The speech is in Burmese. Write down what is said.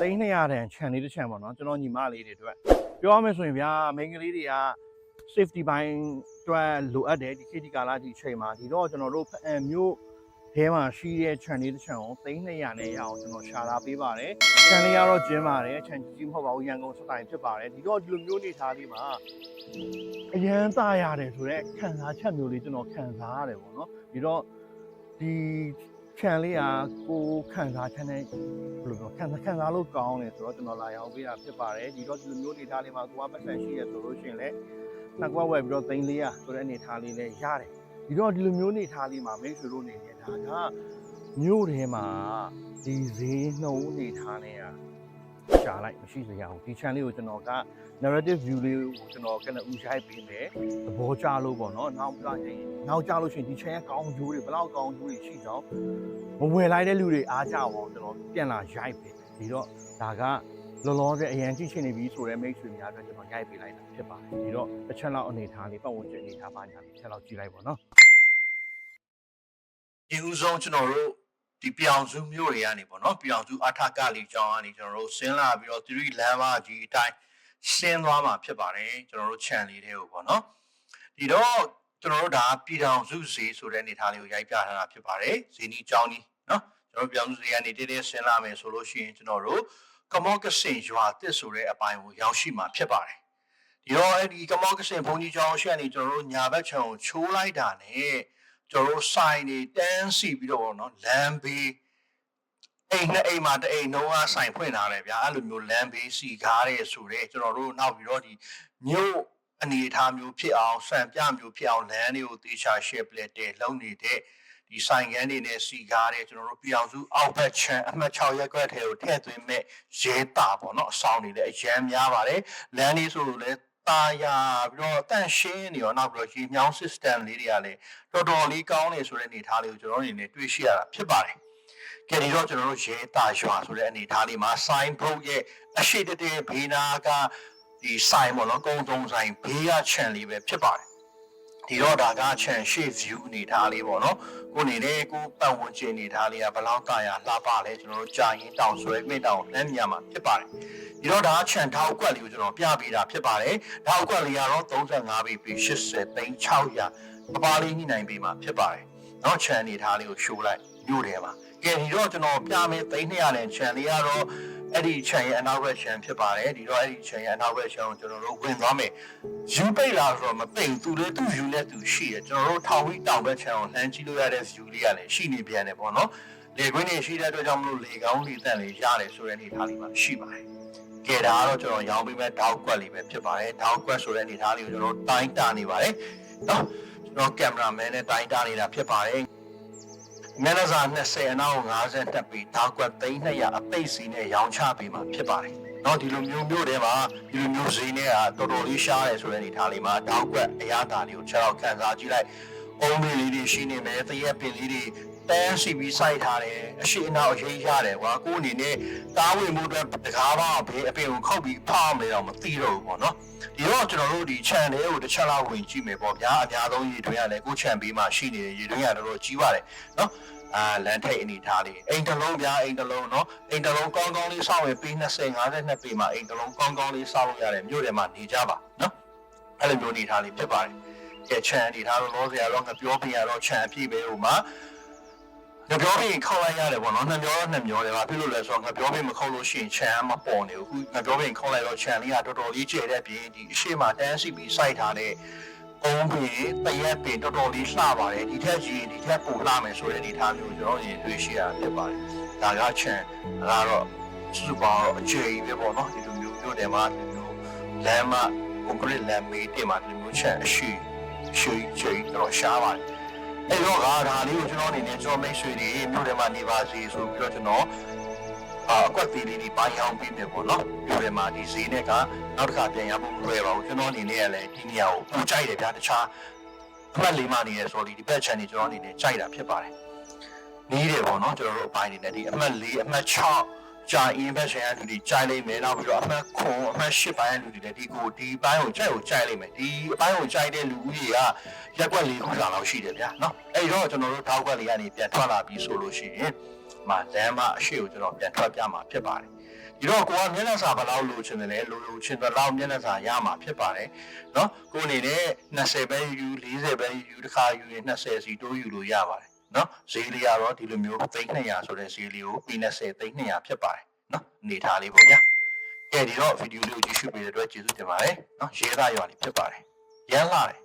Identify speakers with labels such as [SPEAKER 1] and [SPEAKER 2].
[SPEAKER 1] သိန်း200တန်ခြံလေးတစ်ခြံပေါ့နော်ကျွန်တော်ညီမလေးတွေအတွက်ပြောရမယ်ဆိုရင်ဗျာမိန်းကလေးတွေက safety ဘိုင်းအတွက်လိုအပ်တယ်ဒီခေတ်ဒီကာလဒီအချိန်မှာဒီတော့ကျွန်တော်တို့ဖအံမျိုးထဲမှာရှိတဲ့ခြံလေးတစ်ခြံကိုသိန်း200နဲ့ရအောင်ကျွန်တော်ရှာလာပေးပါတယ်ခြံလေးကတော့ကျင်းပါတယ်ခြံကြီးကြီးမဟုတ်ပါဘူးရန်ကုန်စတိုင်ဖြစ်ပါတယ်ဒီတော့ဒီလိုမျိုးနေထားလေးမှာအရန်သားရတယ်ဆိုတော့ခံစားချက်မျိုးလေးကျွန်တော်ခံစားရတယ်ပေါ့နော်ဒီတော့ဒီ ခြံလေးကကိုခံစားချက်နဲ့ဘယ်လိုပြောခံစားခံစားလို့ကောင်းတယ်ဆိုတော့ကျွန်တော်လာရောက်ပေးတာဖြစ်ပါတယ်ဒီတော့ဒီလိုမျိုးအနေထားလေးမှာကိုကပတ်စံရှိရဆိုလို့ရှိရင်လည်းနှစ်ကွက်ဝယ်ပြီးတော့သိန်း400ဆိုတဲ့အနေထားလေးလည်းရတယ်ဒီတော့ဒီလိုမျိုးအနေထားလေးမှာမိတ်ဆွေတို့အနေနဲ့ဒါကမြို့ထဲမှာဒီဈေးနှုန်းအနေထားနဲ့ ရှာလိုက်မရှိစရာဘူးဒီ channel လေးကိုကျွန်တော်က narrative view လေးကိုကျွန်တော်ကနဦးရိုက်ပေးမယ်သဘောကျလို့ပေါ့နော်နောက်ပြရင်နောက်ကြလို့ရှိရင်ဒီ channel ကောင်းကျိုးတွေဘယ်လောက်ကောင်းကျိုးတွေရှိကြောင်းမဝင်လိုက်တဲ့လူတွေအားကြအောင်ကျွန်တော်ပြန်လာရိုက်ပေးဒီတော့ဒါကလောလောဆယ်အရန်ကြည့်ချင်နေပြီဆိုတဲ့မိတ်ဆွေများအတွက်ကျွန်တော်ရိုက်ပေးလိုက်တာဖြစ်ပါတယ်ဒီတော့တစ်ချက်လောက်အနေထားလေးပတ်ဝန်းကျင်အနေထားပါညာတစ်ချက်လောက်ကြည့်လိုက်ပါနော်ဒီဦးဆုံးကျွန်တော်တို့ ဒီပြောင်စုမျိုးတွေကနေပေါ့နော်ပြောင်စုအထကလေးကြောင်းကနေကျွန်တော်တို့ဆင်းလာပြီးတော့3လမ်းမကြီးအတိုင်းဆင်းသွားမှာဖြစ်ပါတယ်ကျွန်တော်တို့ channel လေးတွေကိုပေါ့နော်ဒီတော့ကျွန်တော်တို့ဒါပြည်ထောင်စုဈေးဆိုတဲ့အနေထားလေးကိုရိုက်ပြထားတာဖြစ်ပါတယ်ဈေးနီးကြောင်းကြီးနော်ကျွန်တော်တို့ပြောင်စုဈေးကနေတည်းတည်းဆင်းလာမယ်ဆိုလို့ရှိရင်ကျွန်တော်တို့ကမော့ကစင်ရွာတစ်ဆိုတဲ့အပိုင်းကိုရောက်ရှိမှာဖြစ်ပါတယ်ဒီတော့အဲ့ဒီကမော့ကစင်ဘုံကြီးကျောင်းရှေ့နေကျွန်တော်တို့ညာဘက်ခြံကိုချိုးလိုက်တာနဲ့ ကျွန်တော်တို့စိုင်နေတန်းစီပြီးတော့ပေါ့နော်လမ်းဘေးအိမ်နဲ့အိမ်မှာတအိမ်နှုံးအားဆိုင်ဖွင့်ထားတယ်ဗျာအဲ့လိုမျိုးလမ်းဘေးစီကားတဲ့ဆိုတဲ့ကျွန်တော်တို့နောက်ပြီးတော့ဒီမြို့အနေအထားမျိုးဖြစ်အောင်စံပြမျိုးဖြစ်အောင်လမ်းတွေကိုတေချာ shape လက်တဲ့လုံးနေတဲ့ဒီဆိုင်ကန်းတွေနဲ့စီကားတဲ့ကျွန်တော်တို့ပြောင်စုအောက်ဘက်ချမ်းအမှတ်6ရက်ကွက်ထဲကိုထည့်သွင်းမဲ့ရဲတာပေါ့နော်အဆောင်တွေလည်းအရန်များပါတယ်လမ်းလေးဆိုလို့လည်း ตาရပြီးတော့တန့်ရှင်းနေရောနောက်ပြီးတော့ရေမြောင်း system လေးတွေကလည်းတော်တော်လေးကောင်းနေဆိုတဲ့အနေအထားလေးကိုကျွန်တော်တို့အနေနဲ့တွေ့ရှိရတာဖြစ်ပါတယ်ကဲဒီတော့ကျွန်တော်တို့ရဲတာရွာဆိုတဲ့အနေအထားလေးမှာ sign board ရဲ့အရှိတတဲ့ဘေးနာကဒီဆိုင်ပေါ့နော်ကုန်းသုံးဆိုင်ဘေးကခြံလေးပဲဖြစ်ပါတယ် ဒီတော့ဒါကခြံရှေ့ view အနေအထားလေးပေါ့နော်ကိုနေတဲ့ကိုပတ်ဝန်းကျင်အနေအထားလေးကဘယ်လောက်တာရလှပလဲကျွန်တော်တို့ကြာရင်တောင်ဆွဲမိတောင်လမ်းမြမှာဖြစ်ပါတယ်ဒီတော့ဒါခြံထောက်ကွက်လေးကိုကျွန်တော်ပြပေးတာဖြစ်ပါတယ်ထောက်ကွက်လေးကတော့35ပြီပြီ80သိန်း600ပပါလေးညှိနှိုင်းပေးမှာဖြစ်ပါတယ်နော်ခြံအနေအထားလေးကိုရှိုးလိုက်မြို့ထဲမှာကဲဒီတော့ကျွန်တော်ပြမယ်သိန်း200နဲ့ခြံလေးကတော့အဲ့ဒီခြံရဲ့အနောက်ဘက်ခြံဖြစ်ပါတယ်ဒီတော့အဲ့ဒီခြံရဲ့အနောက်ဘက်ခြံကိုကျွန်တော်တို့ဝင်သွားမယ် ယူပိတ်လာဆိုတော့မပိတ်သူလည်းသူ့ view နဲ့သူရှိတယ်ကျွန်တော်တို့ထောင်ဝီတောင်ဘက်ခြံကိုလှမ်းကြည့်လို့ရတဲ့ view လေးကလည်းရှိနေပြန်တယ်ပေါ့နော်လေခွင်းနေရှိတဲ့အတွက်ကြောင့်မလို့လေကောင်းလေတန့်လေးရတယ်ဆိုတဲ့အနေအထားလေးမှာရှိပါတယ်ကဲဒါကတော့ကျွန်တော်ရောင်းပေးမဲ့တောက်ကွက်လေးပဲဖြစ်ပါတယ်တောက်ကွက်ဆိုတဲ့အနေအထားလေးကိုကျွန်တော်တိုင်းတာနေပါတယ်နော်ကျွန်တော်ကင်မရာမန်နဲ့တိုင်းတာနေတာဖြစ်ပါတယ်မျက်နှာစာ20အနောက်50တက်ပြီးတောက်ကွက်300အပိတ်စီနဲ့ရောင်းချပေးမှာဖြစ်ပါတယ် နော်ဒီလိုမျိုးမျိုးတွေမှာဒီလိုမျိုးဈေးနဲ့ကတော်တော်လေးရှားတယ်ဆိုတဲ့အနေအထားလေးမှာတောက်ကွက်အရသာလေးကိုခြေထောက်ခံစားကြည့်လိုက်အုံးလေးလေးတွေရှိနေမယ်တရက်ပင်လေးတွေ တန်းစီပြီးစိုက်ထားတယ်အရှိအနောက်အရေးရတယ်ကွာကိုယ်အနေနဲ့တားဝင်မှုအတွက်တကားပါဘေးအပင်ကိုခောက်ပြီးဖောက်မယ်တော့မသိတော့ဘူးပေါ့နော်ဒီတော့ကျွန်တော်တို့ဒီ channel ကိုတစ်ချက်လောက်ဝင်ကြည့်မယ်ပေါ့ဗျာအများဆုံးရေတွင်းရလဲကို channel ဘေးမှာရှိနေတဲ့ရေတွင်းရတော်တော်ကြီးပါတယ်နော်အာလန်ထိတ်အနေထားလေးအိမ်တစ်လုံးဗျာအိမ်တစ်လုံးနော်အိမ်တစ်လုံးကောင်းကောင်းလေးစောင့်ရင်ပေး20 52ပေမှာအိမ်တစ်လုံးကောင်းကောင်းလေးစောင့်လို့ရတယ်မြို့ထဲမှာနေကြပါနော်အဲ့လိုမျိုးအနေထားလေးဖြစ်ပါတယ်ကဲ channel အနေထားလို့လောစရာတော့ငါပြောပြရတော့ channel အပြည့်ပဲဟိုမှာ ငါပြောပြီးခောက်လိုက်ရတယ်ပေါ့နော်နှစ်မျောတော့နှစ်မျောတယ်ပါဖြစ်လို့လဲဆိုတော့ငါပြောပြီးမခောက်လို့ရှိရင် channel မပေါ်နေဘူးငါပြောပြီးခောက်လိုက်တော့ channel လေးကတော်တော်လေးကျတဲ့ပြင်ဒီအရှိမတန်းစီပြီးစိုက်ထားတဲ့အုံးပင်တရက်ပင်တော်တော်လေးလှပါတယ်ဒီထက်ကြီးဒီထက်ပိုလှမယ်ဆိုတဲ့အနေအထားမျိုးကျွန်တော်ရင်တွေ့ရှိရဖြစ်ပါတယ်ဒါကချန်ဒါကတော့စူပါအကျယ်ကြီးပဲပေါ့နော်ဒီလိုမျိုးမျိုးတယ်မှာဒီလိုလမ်းမကွန်ကရစ်လမ်းမေးတင်မှာဒီလိုမျိုးချန်အရှိရှိချေတော့ရှားပါတယ် အဲ့တော့ကဒါလေးကိုကျွန်တော်အနေနဲ့ကျွန်တော်မိတ်ဆွေတွေမြို့ထဲမှာနေပါစေဆိုပြီးတော့ကျွန်တော်အာအကွက်သေးလေးတွေပိုင်းအောင်ပြီးတယ်ပေါ့နော်မြို့ထဲမှာဒီဈေးနဲ့ကနောက်တစ်ခါပြန်ရဖို့မလွယ်ပါဘူးကျွန်တော်အနေနဲ့ကလည်းဒီနေရာကိုပူကြိုက်တယ်ဗျာတခြားအမှတ်လေးမှနေရဆိုတော့ဒီဘက် channel ကျွန်တော်အနေနဲ့ကြိုက်တာဖြစ်ပါတယ်နီးတယ်ပေါ့နော်ကျွန်တော်တို့အပိုင်းနေနဲ့ဒီအမှတ်၄အမှတ်6 ကြာအင်းဘက်ရှင်ကလူတွေကြိုက်လိမ့်မယ်နောက်ပြီးတော့အမှတ်9အမှတ်10ပိုင်းကလူတွေလည်းဒီကိုဒီပိုင်းကိုကြိုက်ကိုကြိုက်လိမ့်မယ်ဒီအပိုင်းကိုကြိုက်တဲ့လူဦးရေကရက်ွက်လေးခုစာလောက်ရှိတယ်ဗျာနော်အဲ့တော့ကျွန်တော်တို့ထောက်ွက်လေးကနေပြန်ထွက်လာပြီးဆိုလို့ရှိရင်မလမ်းမအရှိကိုကျွန်တော်ပြန်ထွက်ပြမှာဖြစ်ပါတယ်ဒီတော့ကိုကမျက်နှာစာဘယ်လောက်လိုချင်တယ်လဲလိုလိုချင်တယ်လောက်မျက်နှာစာရမှာဖြစ်ပါတယ်နော်ကိုအနေနဲ့20ပဲယူ40ပဲယူတစ်ခါယူရင်20စီတိုးယူလို့ရပါတယ် နော်ဈေးလေးကတော့ဒီလိုမျိုး3200ဆိုတဲ့ဈေးလေးကိုပြီး20 3200ဖြစ်ပါတယ်နော်အနေထားလေးပေါ့ဗျာကဲဒီတော့ဗီဒီယိုလေးကိုကြည့်ရှုပေးတဲ့အတွက်ကျေးဇူးတင်ပါတယ်နော်ရေးသားရွာလေးဖြစ်ပါတယ်ရမ်းလာတယ်